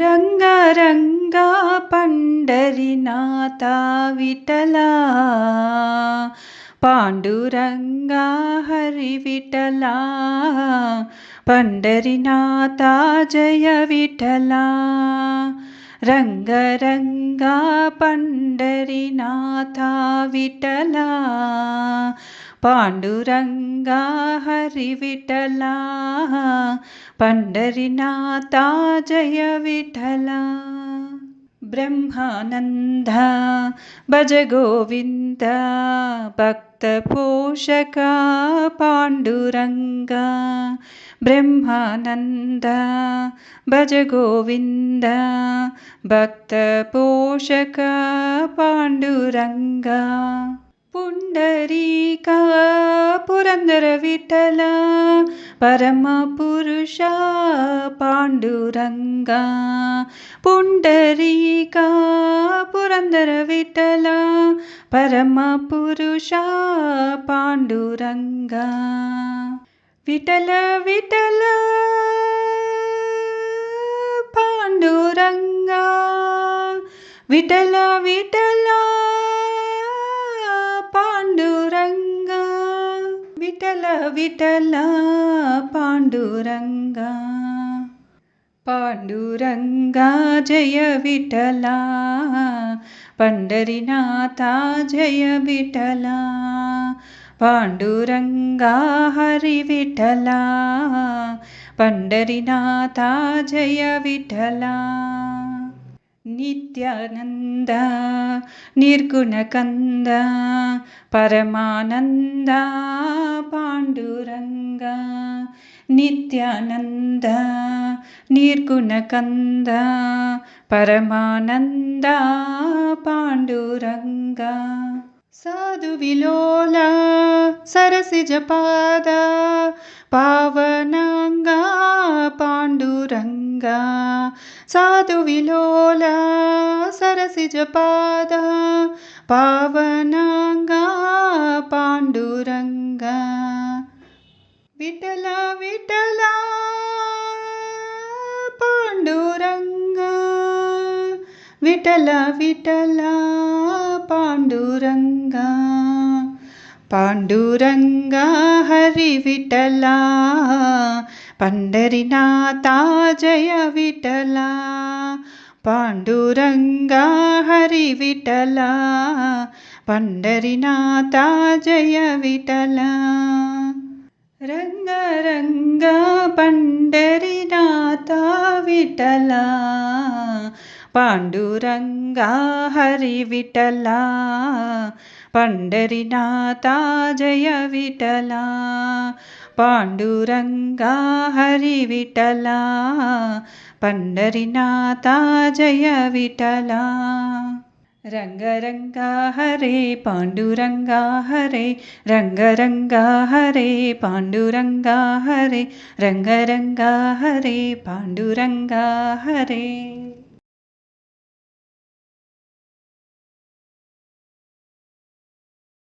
रङ्गरङ्गा पण्डरिनाथा विठला पाण्डुरङ्गा हरिविठला पण्डरिनाथा जय विठला रङ्गरङ्गा पण्डरिनाथा विठला पाण्डुरङ्गा हरिविठला पण्डरिनाथा जय विठला ब्रह्मानन्द भज गोविन्द भक्तपोषका पाण्डुरङ्गा ब्रह्मानन्द भज गोविन्द भक्तपोषका पाण्डुरङ्गा पुण्डरीका पुरन्दरविठला परमपुरुषा पाण्डुरङ्गा पुण्डरीका पुरन्दरविठला परमपुरुषा पाण्डुरङ्गा विठल विठल पाण्डुरङ्गा विठल विठला विठल विठल पाण्डुरङ्गा पाण्डुरङ्गा जय विठला पण्डरिनाथा जय विठला पाण्डुरङ्गा हरिविठला पण्डरिनाथा जय विठला नित्यानन्द निर्गुणकन्द परमानन्द पाण्डुरङ्गा नित्यानन्द निर्गुणकन्द परमानन्द पाण्डुरङ्गा साधुविलोला सरसिजपाद पावनाङ्गा पाण्डुरङ्गा साधुविलोला सरसिजपाद पावनाङ्गा पाण्डुरङ्गा विठला विठला पाण्डुरङ्गा विठला विठला पाण्डुरङ्गा पाण्डुरङ्गा हरिविठला पण्डरिनाथा जय विठला पाण्डुरङ्गा हरिविठला पण्डरिनाथा रङ्गरङ्गा पण्डरिनाथा विठला पाण्डुरङ्गा हरिविठला जय विठला पाण्डुरङ्गा हरिविठला पण्डरिनाथा जय विठला। रङ्गरङ्गा हरे पाण्डुरङ्गा हरे रङ्गरङ्गा हरे पाण्डुरङ्गा हरे रङ्गरङ्गा हरे पाण्डुरङ्गा हरे